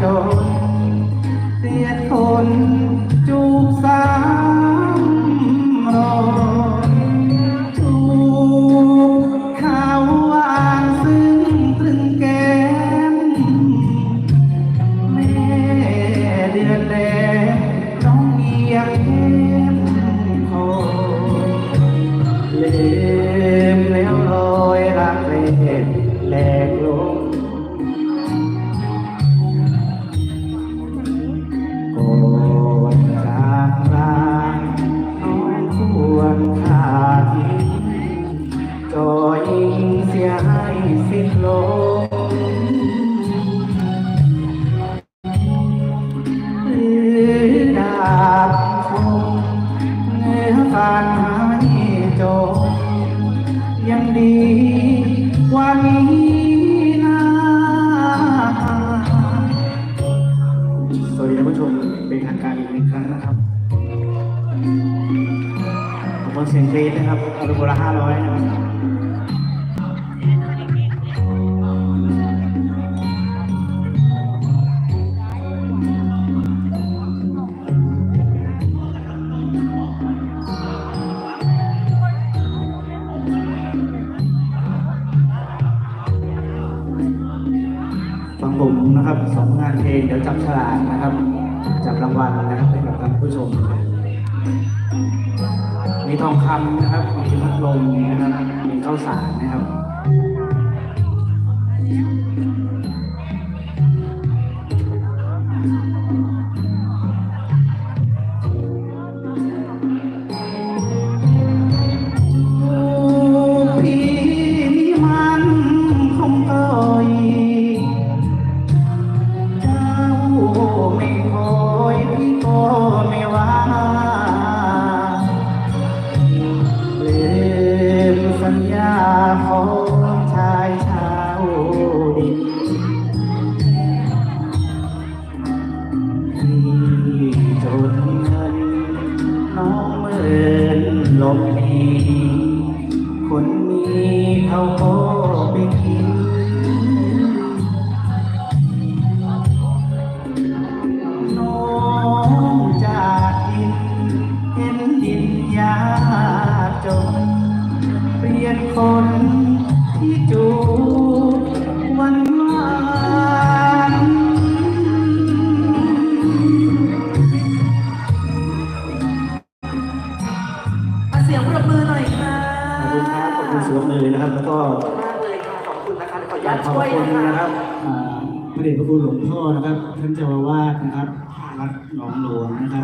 จานหาที่จบยังดีกว่านี้นะสวัสดีท่านผู้ชมเป็นทางการอีกหนึ่งครั้งนะครับขอบคุณเสียงกรี๊ดนะครับเอาไปคนละห้าร้อยนะครับ ฟังผมนะครับสองงานเพลงเดี๋ยวจับฉลากนะครับ จับรางวัลนะครับให้กับท่านผู้ชม มีทองคำนะครับมีพัดลมนะครับมีข้าวสารนะครับ หลบหนีคนมีเขาก็ไปกินน้องจากดินเห็นดินยากจนเปลี่ยนคน สียงปรบมือหน่อยค่ะขอบคุณครับขอบคุณสวมเลยนะครับ แล้วก็มากเลยค่ะขอบคุณนะคะขออนุญาตขอบช่วยคุณนะนะคะครับอ่าพระเดชพระคุณหลวงพ่อนะครับ ท่านเจ้าอาวาสนะครับ วัดหนองหลวงนะครับ